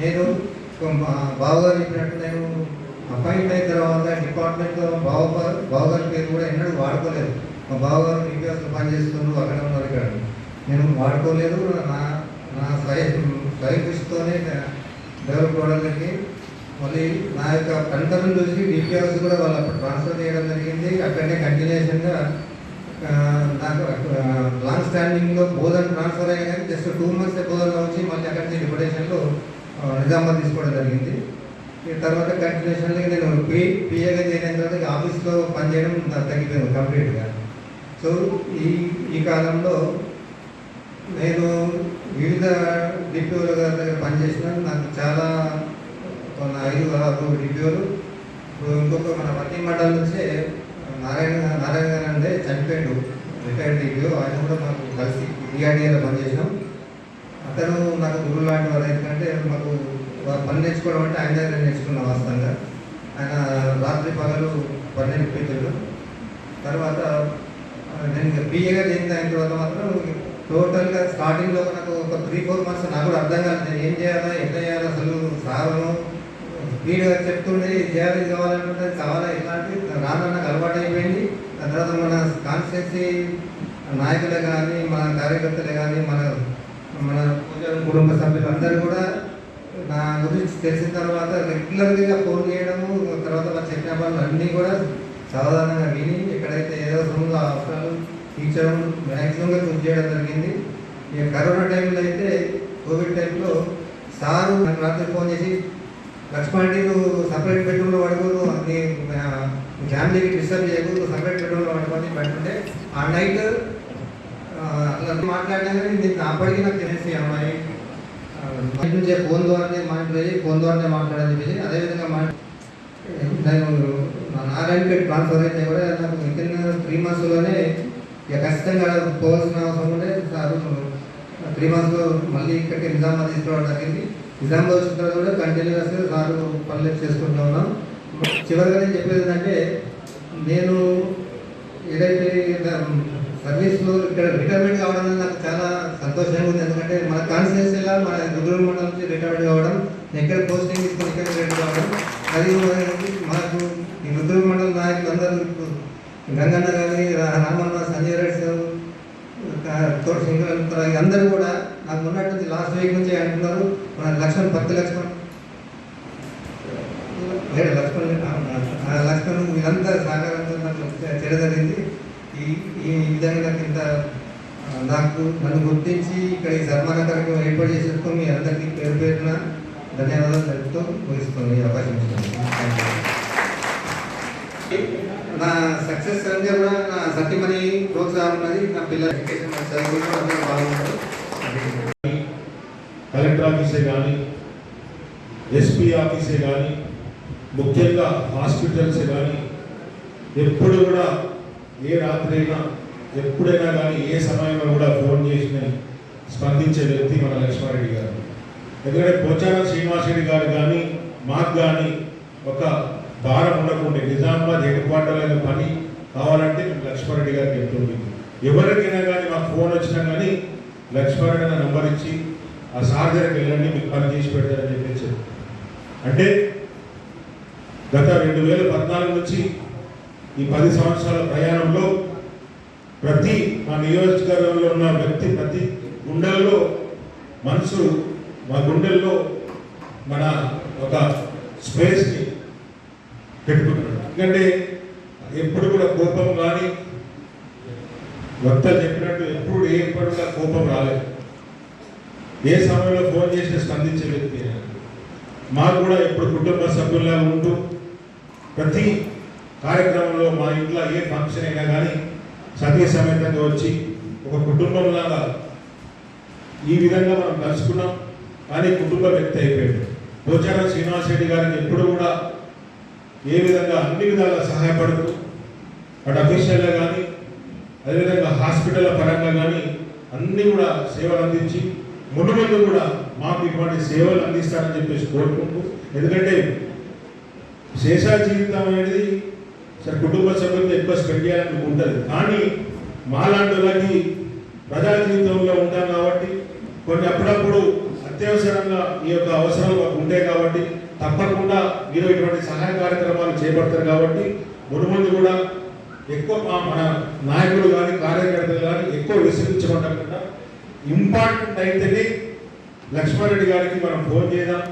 నేను బావగారు చెప్పినట్టు నేను అపాయింట్ అయిన తర్వాత డిపార్ట్మెంట్లో బావ బావగారి పేరు కూడా ఎన్నడూ వాడుకోలేదు. మా బావగారు పని పనిచేస్తున్నారు అక్కడ ఉన్నారు ఇక్కడ. నేను వాడుకోలేదు నా నా స్వయం స్వయం కృషితోనే డెవలప్ అవ్వడానికి మళ్ళీ నా యొక్క పంటను చూసి డిపిఎస్ కూడా వాళ్ళు అప్పుడు ట్రాన్స్ఫర్ చేయడం జరిగింది. అక్కడనే కంటిన్యూషన్గా నాకు లాంగ్ స్టాండింగ్లో బోధన ట్రాన్స్ఫర్ అయ్యాక కానీ జస్ట్ టూ మంత్స్ బోధనలో వచ్చి మళ్ళీ అక్కడ నుంచి డిప్యుటేషన్లో నిజామాబాద్ తీసుకోవడం జరిగింది. ఈ తర్వాత కంటిన్యూషన్గా నేను పీ పిఏగా చేరిన తర్వాత ఆఫీస్లో పనిచేయడం తగ్గిపోయింది కంప్లీట్గా సో ఈ ఈ కాలంలో నేను వివిధ డిపిఓల గారి దగ్గర పనిచేసిన నాకు చాలా కొన్ని ఐదు ఆరు డిపిఓలు ఇంకొక మన పట్టి మండలం నుంచే నారాయణ నారాయణ గారు అంటే చనిపోయాడు. రిటైర్డ్ డిపిఓ ఆయన కూడా మాకు కలిసి డిఆర్డీఏలో పనిచేసినాం అతను నాకు గురువు లాంటి వారు ఎందుకంటే మాకు పని నేర్చుకోవడం అంటే ఆయన దగ్గర నేర్చుకున్న వాస్తవంగా. ఆయన రాత్రి పగలు పని నేర్పించాడు తర్వాత నేను బీఏగా చేసిన దాని తర్వాత మాత్రం టోటల్గా స్టార్టింగ్లో నాకు ఒక త్రీ ఫోర్ మంత్స్ నాకు కూడా అర్థం కాలేదు. నేను ఏం చేయాలా ఎట్లా చేయాలి అసలు సాధనం స్పీడ్గా చెప్తుండే ఇది చేయాలి ఇది కావాలనుకుంటే కావాలా ఇలాంటి రాను నాకు అలవాటు అయిపోయింది. దాని తర్వాత మన కాన్స్టిట్యూన్సీ నాయకులే కానీ మన కార్యకర్తలే కానీ మన మన కుటుంబ సభ్యులందరూ కూడా నా గురించి తెలిసిన తర్వాత రెగ్యులర్గా ఫోన్ చేయడము తర్వాత మా చెప్పిన పనులు అన్నీ కూడా సాధారణంగా విని ఎక్కడైతే ఏదో రూమ్లో అవసరాలు తీర్చడం మ్యాక్సిమంగా కృషి చేయడం జరిగింది. ఇక కరోనా టైంలో అయితే కోవిడ్ టైంలో సారు నాకు రాత్రి ఫోన్ చేసి లక్ష్మణ్ నువ్వు సపరేట్ బెడ్రూమ్లో పడుకో నీ ఫ్యామిలీకి డిస్టర్బ్ చేయకు సపరేట్ బెడ్రూమ్లో పడుకొని పెట్టుకుంటే ఆ నైట్ మాట్లాడినా కానీ నేను అప్పటికి నాకు తెలిసి అమ్మాయి. బయట నుంచే ఫోన్ ద్వారానే మాట్లాడి ఫోన్ ద్వారానే మాట్లాడని చెప్పేసి అదేవిధంగా మా నేను నారాయణపేట ట్రాన్స్ఫర్ అయితే కూడా నాకు విత్ త్రీ మంత్స్లోనే ఇక ఖచ్చితంగా పోవాల్సిన అవసరం ఉండే సార్. త్రీ మంత్స్లో మళ్ళీ ఇక్కడికి నిజామాబాద్ తీసుకురావడం జరిగింది. నిజామాబాద్ వచ్చిన తర్వాత కూడా కంటిన్యూస్గా సార్ పనులు చేసుకుంటూ ఉన్నాం. చివరిగా నేను చెప్పేది ఏంటంటే నేను ఏదైతే సర్వీస్లో ఇక్కడ రిటైర్మెంట్ కావడం నాకు చాలా సంతోషంగా ఉంది. ఎందుకంటే మన కాన్స్టిట్యూన్సీలో మన దుర్గం మండలం నుంచి రిటైర్మెంట్ కావడం ఎక్కడ పోస్టింగ్ తీసుకొని ఇక్కడ రిటైర్ కావడం అది మనకు ఈ రుద్ర మండల నాయకులు అందరూ గంగన్న కానీ రామన్న సంజయ్ రెడ్డి సార్ తోట సింగర్ అందరూ కూడా నాకు ఉన్నట్టు లాస్ట్ వీక్ నుంచి అంటున్నారు. మన లక్ష్మణ్ పత్తి లక్ష్మణ్. లేడు లక్ష్మణ్ ఆ లక్ష్మణ్ వీళ్ళంతా సహకారంతో నాకు తెలియజరింది ఈ ఈ విధంగా ఆ, నాకు నన్ను గుర్తించి ఇక్కడ ఈ సన్మాన కార్యక్రమం ఏర్పాటు చేసేందుకు మీ అందరికీ పేరు పేరున ధన్యవాదాలు తెలుపుతూ ముగిస్తుంది అవకాశం. నా సక్సెస్ అంటే కూడా నా సత్యమని ప్రోత్సాహం ఉన్నది. నా పిల్లల కలెక్టర్ ఆఫీసే కానీ ఎస్పీ ఆఫీసే కానీ ముఖ్యంగా హాస్పిటల్సే కానీ ఎప్పుడు కూడా ఏ రాత్రి అయినా ఎప్పుడైనా కానీ ఏ సమయంలో కూడా ఫోన్ చేసిన స్పందించే వ్యక్తి మన లక్ష్మారెడ్డి గారు. ఎందుకంటే పోచారం శ్రీనివాసరెడ్డి గారు కానీ మాకు కానీ ఒక భారం ఉండకుండా. నిజామాబాద్ హెడ్ పని కావాలంటే మేము లక్ష్మారెడ్డి గారికి చెప్తుంది. ఎవరికైనా కానీ మాకు ఫోన్ వచ్చినా కానీ లక్ష్మారెడ్డి అన్న నంబర్ ఇచ్చి ఆ సార్ దగ్గరికి వెళ్ళండి మీకు పని చేసి పెడతారని చెప్పేసి. అంటే గత రెండు వేల పద్నాలుగు నుంచి ఈ పది సంవత్సరాల ప్రయాణంలో ప్రతి మా నియోజకవర్గంలో ఉన్న వ్యక్తి ప్రతి గుండెల్లో మనసు మా గుండెల్లో మన ఒక స్పేస్ని పెట్టుకుంటున్నాడు. ఎందుకంటే ఎప్పుడు కూడా కోపం కానీ వక్త చెప్పినట్టు ఎప్పుడు ఏ పడుగా కోపం రాలేదు. ఏ సమయంలో ఫోన్ చేసి స్పందించే వ్యక్తి మాకు కూడా ఎప్పుడు కుటుంబ సభ్యుల్లా ఉంటూ ప్రతి కార్యక్రమంలో మా ఇంట్లో ఏ ఫంక్షన్ అయినా కానీ సతీ సమేతంగా వచ్చి ఒక కుటుంబంలాగా ఈ విధంగా మనం కలుసుకున్నాం కానీ కుటుంబ వ్యక్తి అయిపోయాడు. పోచారం శ్రీనివాస్ రెడ్డి గారికి ఎప్పుడు కూడా ఏ విధంగా అన్ని విధాలా సహాయపడుతూ అటు అఫీషియల్గా కానీ అదేవిధంగా హాస్పిటల్ పరంగా కానీ అన్నీ కూడా సేవలు అందించి ముందు ముందు కూడా మాకు ఇటువంటి సేవలు అందిస్తారని చెప్పేసి కోరుకుంటూ ఎందుకంటే శేషా జీవితం అనేది సరే కుటుంబ సభ్యులతో ఎక్కువ స్పెండ్ చేయాలని ఉంటుంది. కానీ మాలాంటి వాళ్ళకి ప్రజా జీవితంలో ఉంటాం కాబట్టి కొన్ని అప్పుడప్పుడు అత్యవసరంగా ఈ యొక్క అవసరాలు మాకు ఉంటాయి కాబట్టి తప్పకుండా మీరు ఇటువంటి సహాయ కార్యక్రమాలు చేపడతారు కాబట్టి మునుముందు కూడా ఎక్కువ మన నాయకులు కానీ కార్యకర్తలు కానీ ఎక్కువ విశ్రమించకుండా ఇంపార్టెంట్ అయితేనే లక్ష్మారెడ్డి గారికి మనం ఫోన్ చేద్దాం.